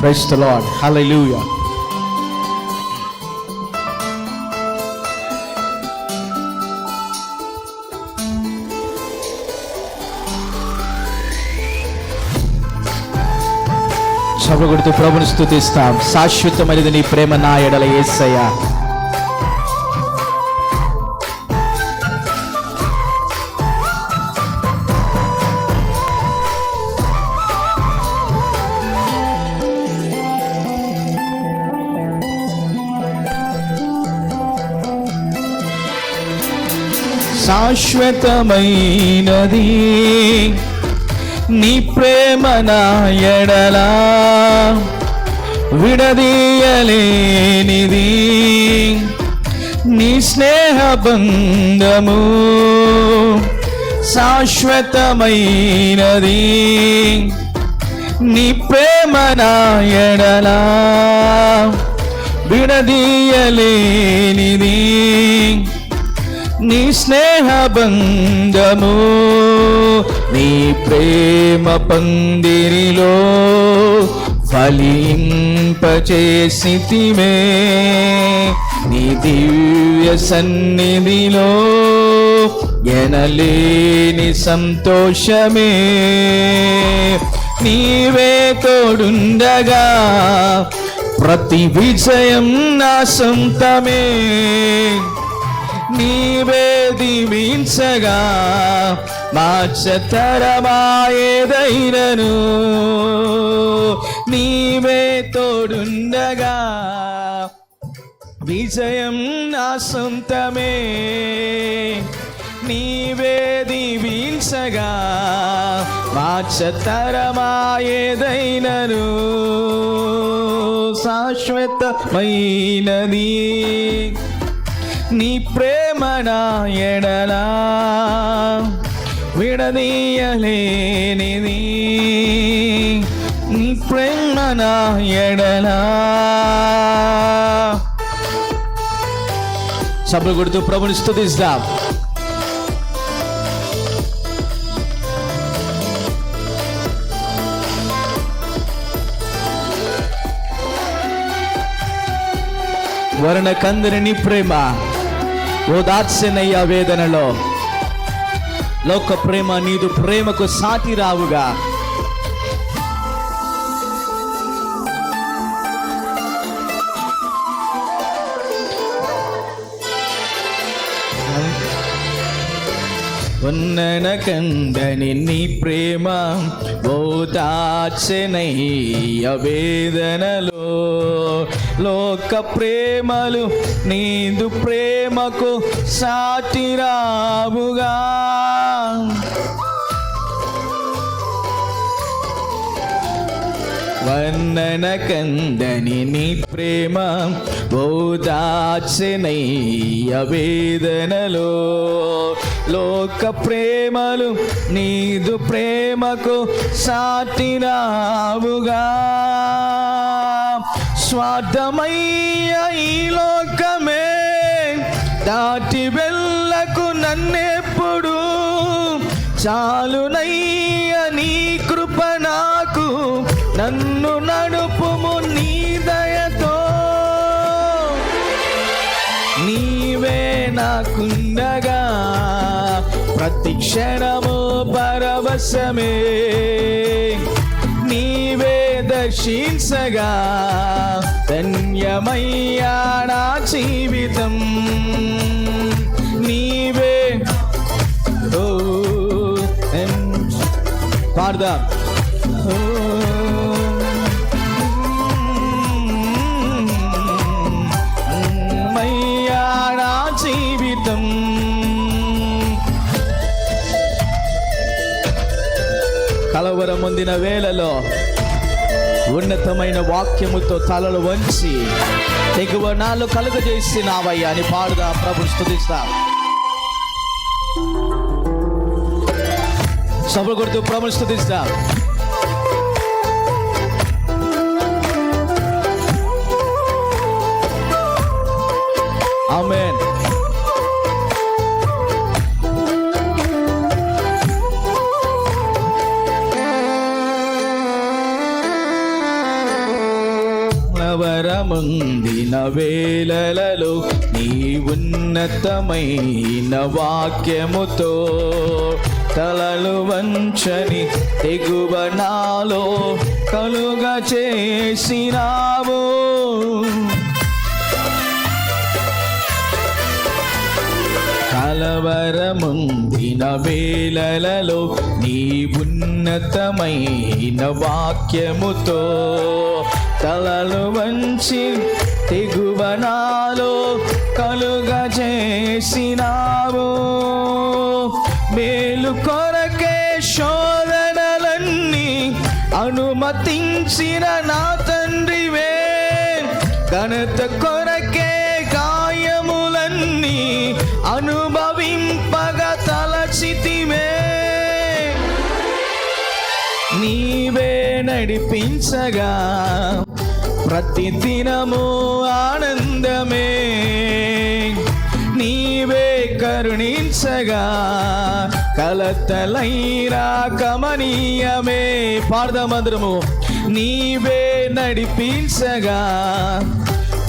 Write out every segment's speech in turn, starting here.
Price the lord hallelujah చవగొడుతూ ప్రభుని స్థుతిస్తాం. శాశ్వతమైనది నీ ప్రేమ నా ఎడల ఏసయ్యా. శాశ్వతమైనది. నీ ప్రేమ నా ఎడలా విడదీయలేనిది. నీ స్నేహ బంధము శాశ్వతమైనది. నీ ప్రేమ నా ఎడలా విడదీయలేనిది. నీ స్నేహ బంధము నీ ప్రేమ పందిరిలో ఫలింపచేసితిమే. నీ దివ్య సన్నిధిలో ఎనలేని సంతోషమే. నీవే తోడుండగా ప్రతి విజయం నా సొంతమే. నీవే దీవించగా మార్చతరమాయేదైనను నీవే తోడుండగా. విజయం నా సొంతమే. నీవే దీవించగా మార్చతరమాయేదైనను శాశ్వతమైనది. నీ ప్రేమ నా ఎడలా విడదీయలేనిది. నీ ప్రేమ నా ఎడలా. సభలు కొడుతూ ప్రభుని స్థుతిస్తాం వరణ కందరిని ప్రేమ. ఓ వేదనలో. లోక ప్రేమ నీదు ప్రేమకు సాటి రావుగా. ఉన్నన కందని నీ ప్రేమ ఓదాచనయ్య వేదనలో. లోక ప్రేమలు నీదు ప్రేమకు సాటిరావుగా వందన కందని నీ ప్రేమ ఓదాచనయ్య వేదనలో. లోక ప్రేమలు నీదు ప్రేమకు సాటిరావుగా స్వార్థమయ్య ఈ లోకమే. దాటి వెళ్ళకు నన్నెప్పుడు. చాలునయ్య నీ కృప నాకు. నన్ను నడుపుము నీ దయతో. నీవే నాకుండగా. ప్రతి క్షణము పరవశమే. నీ దర్శించగా ధన్యమయ్యా నా జీవితం. నీవే ఓ పాడదా. ఓ జీవితం. కలవరం పొందిన వేళలో ఉన్నతమైన వాక్యముతో తలలు వంచి తెగువ నాలో కలుగజేసినావయ్యా అని పాడుదా ప్రభు స్థుతిస్తా సభలు కొడుతూ ప్రభు స్థుతిస్తా ఆమెన్. కలవరముందిన వేళలలో నీ ఉన్నతమైన వాక్యముతో తలలు వంచని ఎగువ కలుగ చేసినావు. కలవరముందిన వేళలలో నీ ఉన్నతమైన వాక్యముతో తలలు వంచి తెగువ నాలో కలుగ చేసినావు మేలు కొరకే శోధనలన్నీ అనుమతించిన నా తండ్రివే. ఘనత కొరకే గాయములన్నీ అనుభవింపగ తలచితివే నీవే నడిపించగా ప్రతి దినము ఆనందమే. నీవే కరుణించగా కలతలైరా కమనీయమే పాడదామందరము నీవే నడిపించగా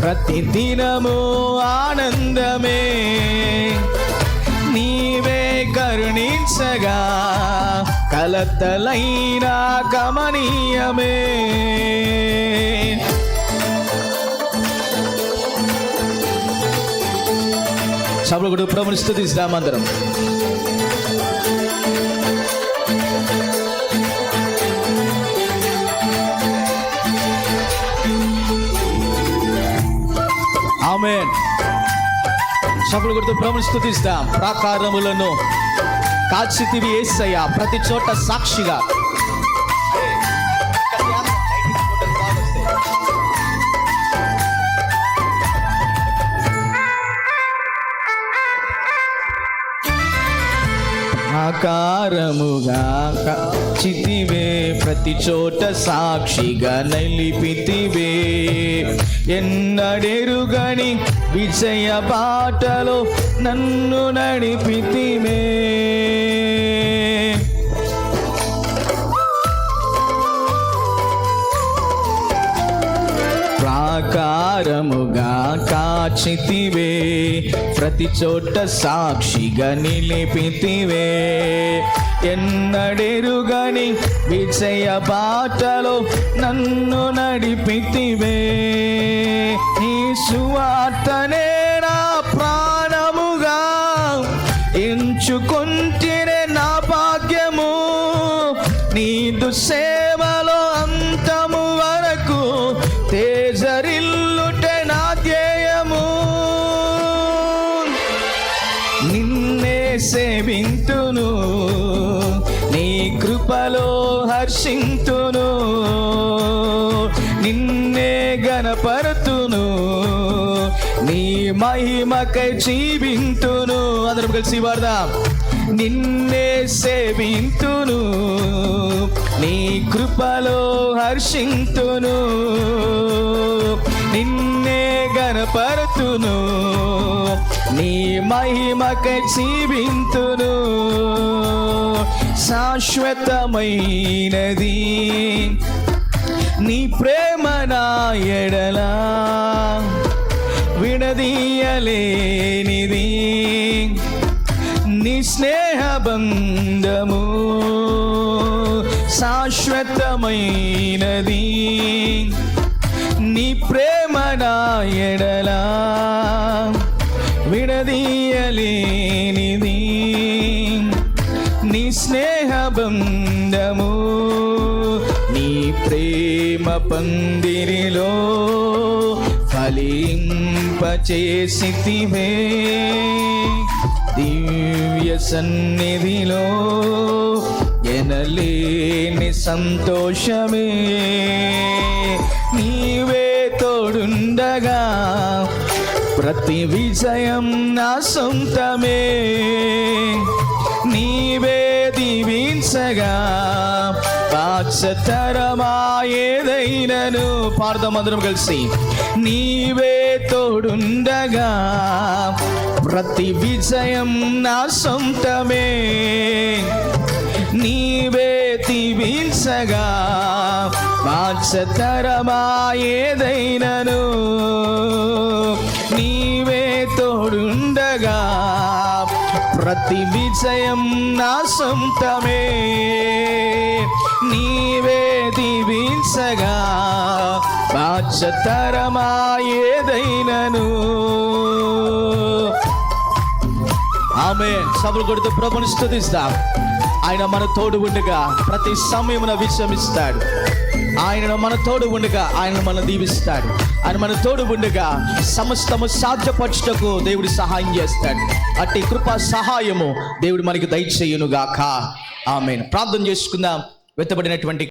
ప్రతి దినము ఆనందమే. నీవే కరుణించగా కలతలైనా గమనీయమే సభలు కూడా ప్రభుని స్థుతిస్తాం అందరం. ఆమెన్. సభలు గుర్తు ప్రభుని స్థుతిస్తాం. ప్రాకారములను కాచితివి ఏసయ్య ప్రతి చోట సాక్షిగా. చోట సాక్షిగా నలిపితివే. ఎన్నడెరుగని విజయ బాటలో నన్ను నడిపితివే ప్రాకారముగా కాచితివే. ప్రతి చోట సాక్షిగా నిలిపితివే. ఎన్నడెరుగని విజయ బాటలో నన్ను నడిపితివే. నీ సువార్తనే నా ప్రాణముగా ఎంచుకుంటేనే నా భాగ్యము. నీదు సేవలో హర్షింతును నిన్నే గణపరుతును నీ మహిమకై జీవింతును. అందరం కలిసి వాడదాం నిన్నే సేవింతును నీ కృపలో హర్షింతును. నిన్నే గణపరుతును నీ మహిమకై జీవింతును. శాశ్వతమైనది. నీ ప్రేమ నా ఎడలా విడదీయలేనిది. నీ స్నేహబంధము శాశ్వతమైనది. నీ ప్రేమ నా ఎడలా విడదీయలే పందిరిలో ఫలింపచేసివే దివ్య సన్నిధిలో ఎనలేని సంతోషమే. నీవే తోడుండగా ప్రతి విజయం నా సొంతమే. నీవే దీవించగా నక్షత్రమా ఏదైనను పాడదాం అందరం కలిసి నీవే తోడుండగా. ప్రతి విజయం నా సొంతమే. నీవే తీవించగా. నక్షత్రమా ఏదైనను నీవే తోడుండగా. ప్రతి విజయం నా సొంతమే. దీవించగా వాంఛతరమా ఏదైనను ఆమె సభలు కొడుతూ ప్రభుని స్థుతిస్తాం ఆయన మన తోడు ఉండగా ప్రతి సమయమున విశ్రమిస్తాడు. ఆయన మన తోడు ఉండగా ఆయన మన దీవిస్తాడు. ఆయన మన తోడు ఉండగా సమస్తము సాధ్యపరచుటకు దేవుడు సహాయం చేస్తాడు. అట్టి కృపా సహాయము దేవుడు మనకి దయచేయునుగాక. ఆమె ప్రార్థన చేసుకుందాం. వెతబడినటువంటి